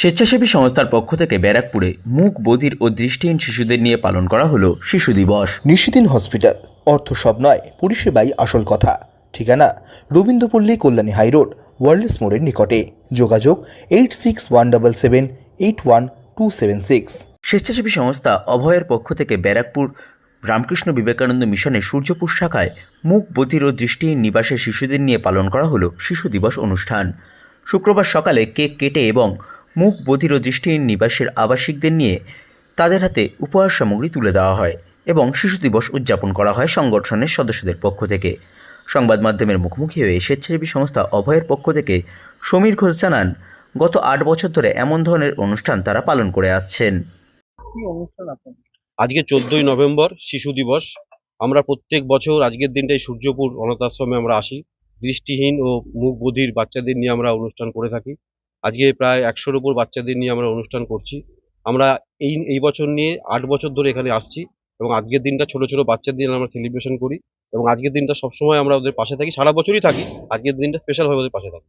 স্বেচ্ছাসেবী সংস্থার পক্ষ থেকে ব্যারাকপুরে মুখ বধির ও দৃষ্টিহীন শিশুদের নিয়ে পালন করা হলো শিশু দিবস। নিশিদিন হসপিটাল অর্থ সব নয় পরিষেবাই আসল কথা। ঠিকানা রবীন্দ্রপল্লী কল্যাণী হাইরোড ওয়ার্ল্ডস মোড়ের নিকটে। যোগাযোগ eight six one double seven eight one two seven six. স্বেচ্ছাসেবী সংস্থা অভয়ের পক্ষ থেকে ব্যারাকপুর রামকৃষ্ণ বিবেকানন্দ মিশনের সূর্যপুর শাখায় মুখ বধির ও দৃষ্টিহীন নিবাসের শিশুদের নিয়ে পালন করা হলো শিশু দিবস অনুষ্ঠান। শুক্রবার সকালে কেক কেটে এবং মুখ বধির ও দৃষ্টিহীন নিবাসের আবাসিকদের নিয়ে তাদের হাতে উপহার সামগ্রী তুলে দেওয়া হয় এবং শিশু দিবস উদযাপন করা হয় সংগঠনের সদস্যদের পক্ষ থেকে। সংবাদ মাধ্যমের মুখোমুখি হয়ে স্বেচ্ছাসেবী সংস্থা অভয়ের পক্ষ থেকে সমীর ঘোষ জানান গত আট বছর ধরে এমন ধরনের অনুষ্ঠান তারা পালন করে আসছেন। আজকে চোদ্দই নভেম্বর শিশু দিবস। আমরা প্রত্যেক বছর আজকের দিনটাই সূর্যপুর অনাথ আশ্রমে আমরা আসি। দৃষ্টিহীন ও মুখ বধির বাচ্চাদের নিয়ে আমরা অনুষ্ঠান করে থাকি। আজকে প্রায় একশোর উপর বাচ্চাদের নিয়ে আমরা অনুষ্ঠান করছি। আমরা এই এই বছর নিয়ে আট বছর ধরে এখানে আসছি এবং আজকের দিনটা ছোট ছোট বাচ্চাদের নিয়ে আমরা সেলিব্রেশন করি এবং আজকের দিনটা সবসময় আমরা ওদের পাশে থাকি। সারা বছরই থাকি আজকের দিনটা স্পেশালভাবে ওদের পাশে থাকি।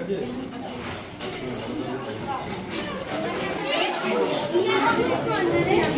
ঠিক আছে